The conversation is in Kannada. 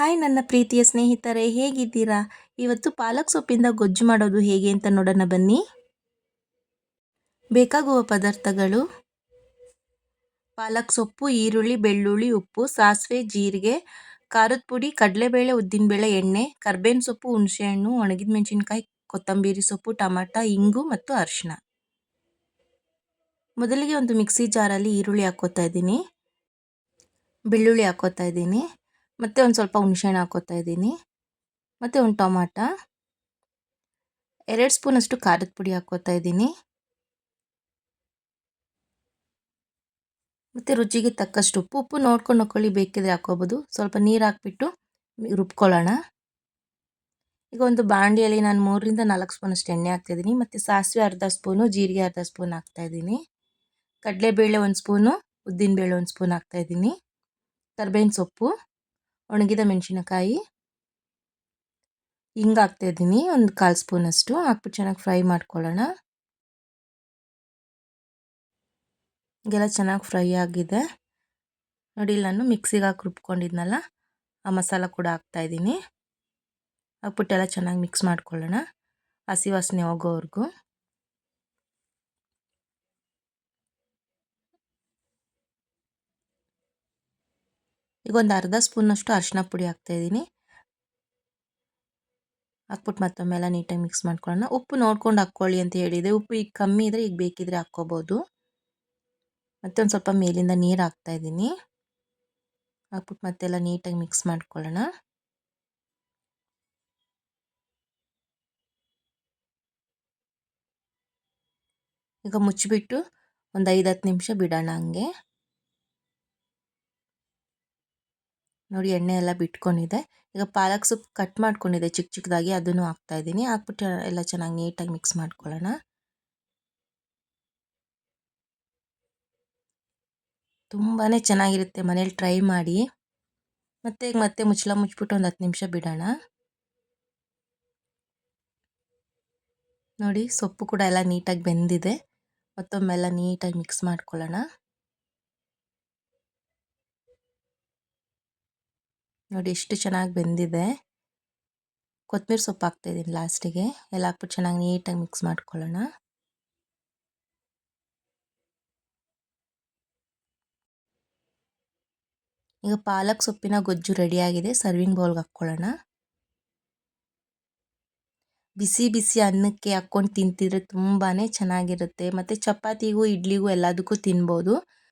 ಹಾಯ್ ನನ್ನ ಪ್ರೀತಿಯ ಸ್ನೇಹಿತರೆ, ಹೇಗಿದ್ದೀರಾ? ಇವತ್ತು ಪಾಲಕ್ ಸೊಪ್ಪಿಂದ ಗೊಜ್ಜು ಮಾಡೋದು ಹೇಗೆ ಅಂತ ನೋಡೋಣ ಬನ್ನಿ. ಬೇಕಾಗುವ ಪದಾರ್ಥಗಳು. ಪಾಲಕ್ ಸೊಪ್ಪು, ಈರುಳ್ಳಿ, ಬೆಳ್ಳುಳ್ಳಿ, ಉಪ್ಪು, ಸಾಸಿವೆ, ಜೀರಿಗೆ, ಖಾರದ ಪುಡಿ, ಕಡಲೆಬೇಳೆ, ಉದ್ದಿನಬೇಳೆ, ಎಣ್ಣೆ, ಕರ್ಬೇವಿನ ಸೊಪ್ಪು, ಹುಣಸೆಹಣ್ಣು ಒಣಗಿದ ಮೆಣಸಿನ್ಕಾಯಿ ಕೊತ್ತಂಬರಿ ಸೊಪ್ಪು, ಟಮಾಟ, ಇಂಗು ಮತ್ತು ಅರಿಶಿನ ಮೊದಲಿಗೆ ಒಂದು ಮಿಕ್ಸಿ ಜಾರಲ್ಲಿ ಈರುಳ್ಳಿ ಹಾಕೋತಾ ಇದ್ದೀನಿ. ಬೆಳ್ಳುಳ್ಳಿ ಹಾಕೋತಾ ಇದ್ದೀನಿ. ಮತ್ತು ಒಂದು ಸ್ವಲ್ಪ ಹುಣಸೆಹಣ್ಣು ಹಾಕೋತಾ ಇದ್ದೀನಿ. ಮತ್ತು ಒಂದು ಟೊಮಾಟ. ಎರಡು ಸ್ಪೂನಷ್ಟು ಖಾರದ ಪುಡಿ ಹಾಕೋತಾ ಇದ್ದೀನಿ. ಮತ್ತು ರುಚಿಗೆ ತಕ್ಕಷ್ಟು ಉಪ್ಪು. ಉಪ್ಪು ನೋಡ್ಕೊಂಡು ಹಾಕ್ಕೊಳ್ಳಿ ಬೇಕಿದ್ರೆ ಹಾಕ್ಕೋಬೋದು ಸ್ವಲ್ಪ ನೀರು ಹಾಕ್ಬಿಟ್ಟು ರುಬ್ಕೊಳ್ಳೋಣ. ಈಗ ಒಂದು ಬಾಂಡಿಯಲ್ಲಿ ನಾನು ಮೂರರಿಂದ ನಾಲ್ಕು ಸ್ಪೂನಷ್ಟು ಎಣ್ಣೆ ಹಾಕ್ತಾಯಿದ್ದೀನಿ ಮತ್ತು ಸಾಸಿವೆ ಅರ್ಧ ಸ್ಪೂನು, ಜೀರಿಗೆ ಅರ್ಧ ಸ್ಪೂನ್ ಹಾಕ್ತಾಯಿದ್ದೀನಿ ಕಡಲೆಬೇಳೆ ಒಂದು ಸ್ಪೂನು, ಉದ್ದಿನಬೇಳೆ ಒಂದು ಸ್ಪೂನ್ ಹಾಕ್ತಾಯಿದ್ದೀನಿ ಕರ್ಬೇವಿನ ಸೊಪ್ಪು. ಒಣಗಿದ ಮೆಣಸಿನಕಾಯಿ. ಹಿಂಗೆ ಇದ್ದೀನಿ, ಒಂದು ಕಾಲು ಸ್ಪೂನಷ್ಟು ಹಾಕ್ಬಿಟ್ಟು ಚೆನ್ನಾಗಿ ಫ್ರೈ ಮಾಡ್ಕೊಳ್ಳೋಣ. ಹಿಂಗೆಲ್ಲ ಚೆನ್ನಾಗಿ ಫ್ರೈ ಆಗಿದೆ. ನೋಡಿ ನಾನು ಮಿಕ್ಸಿಗೆ ಹಾಕಿ ರುಬ್ಕೊಂಡಿದ್ನಲ್ಲ, ಆ ಮಸಾಲ ಕೂಡ ಹಾಕ್ತಾಯಿದ್ದೀನಿ ಹಾಕ್ಬಿಟ್ಟೆಲ್ಲ ಚೆನ್ನಾಗಿ ಮಿಕ್ಸ್ ಮಾಡ್ಕೊಳ್ಳೋಣ, ಹಸಿ ವಾಸನೆ ಹೋಗೋವರೆಗೂ. ಒಂದು ಅರ್ಧ ಸ್ಪೂನಷ್ಟು ಅರಿಶಿನ ಪುಡಿ ಹಾಕ್ತಾಯಿದ್ದೀನಿ ಹಾಕ್ಬಿಟ್ಟು ಮತ್ತೊಮ್ಮೆ ಎಲ್ಲ ನೀಟಾಗಿ ಮಿಕ್ಸ್ ಮಾಡ್ಕೊಳ್ಳೋಣ. ಉಪ್ಪು ನೋಡ್ಕೊಂಡು ಹಾಕ್ಕೊಳ್ಳಿ ಅಂತ ಹೇಳಿದೆ. ಉಪ್ಪು ಈಗ ಕಮ್ಮಿ ಇದ್ದರೆ ಈಗ ಬೇಕಿದ್ರೆ ಹಾಕ್ಕೋಬೋದು. ಮತ್ತೆ ಒಂದು ಸ್ವಲ್ಪ ಮೇಲಿಂದ ನೀರು ಹಾಕ್ತಾಯಿದ್ದೀನಿ ಹಾಕ್ಬಿಟ್ಟು ಮತ್ತೆಲ್ಲ ನೀಟಾಗಿ ಮಿಕ್ಸ್ ಮಾಡ್ಕೊಳ್ಳೋಣ. ಈಗ ಮುಚ್ಚಿಬಿಟ್ಟು ಒಂದು ಐದು ಹತ್ತು ನಿಮಿಷ ಬಿಡೋಣ ಹಂಗೆ. ನೋಡಿ ಎಣ್ಣೆ ಎಲ್ಲ ಬಿಟ್ಕೊಂಡಿದೆ. ಈಗ ಪಾಲಕ್ ಸೊಪ್ಪು ಕಟ್ ಮಾಡ್ಕೊಂಡಿದೆ ಚಿಕ್ಕ ಚಿಕ್ಕದಾಗಿ ಅದನ್ನು ಹಾಕ್ತಾ ಇದ್ದೀನಿ. ಹಾಕ್ಬಿಟ್ಟು ಎಲ್ಲ ಚೆನ್ನಾಗಿ ನೀಟಾಗಿ ಮಿಕ್ಸ್ ಮಾಡ್ಕೊಳ್ಳೋಣ. ತುಂಬಾ ಚೆನ್ನಾಗಿರುತ್ತೆ ಮನೇಲಿ ಟ್ರೈ ಮಾಡಿ. ಮತ್ತೆ ಮತ್ತೆ ಮುಚ್ಚಳ ಮುಚ್ಚಿಬಿಟ್ಟು ಒಂದು ಹತ್ತು ನಿಮಿಷ ಬಿಡೋಣ. ನೋಡಿ ಸೊಪ್ಪು ಕೂಡ ಎಲ್ಲ ನೀಟಾಗಿ ಬೆಂದಿದೆ. ಮತ್ತೊಮ್ಮೆಲ್ಲ ನೀಟಾಗಿ ಮಿಕ್ಸ್ ಮಾಡ್ಕೊಳ್ಳೋಣ. ನೋಡಿ ಎಷ್ಟು ಚೆನ್ನಾಗಿ ಬೆಂದಿದೆ. ಕೊತ್ತಂಬರಿ ಸೊಪ್ಪು ಹಾಕ್ತಾಯಿದ್ದೀನಿ ಲಾಸ್ಟಿಗೆ. ಎಲ್ಲ ಹಾಕ್ಬಿಟ್ಟು ಚೆನ್ನಾಗಿ ನೀಟಾಗಿ ಮಿಕ್ಸ್ ಮಾಡ್ಕೊಳ್ಳೋಣ. ಈಗ ಪಾಲಕ್ ಸೊಪ್ಪಿನ ಗೊಜ್ಜು ರೆಡಿಯಾಗಿದೆ ಸರ್ವಿಂಗ್ ಬೌಲ್ಗೆ ಹಾಕ್ಕೊಳ್ಳೋಣ. ಬಿಸಿ ಬಿಸಿ ಅನ್ನಕ್ಕೆ ಹಾಕ್ಕೊಂಡು ತಿಂತಿದ್ರೆ ತುಂಬಾ ಚೆನ್ನಾಗಿರುತ್ತೆ. ಮತ್ತು ಚಪಾತಿಗೂ, ಇಡ್ಲಿಗೂ ಎಲ್ಲದಕ್ಕೂ ತಿನ್ಬೋದು.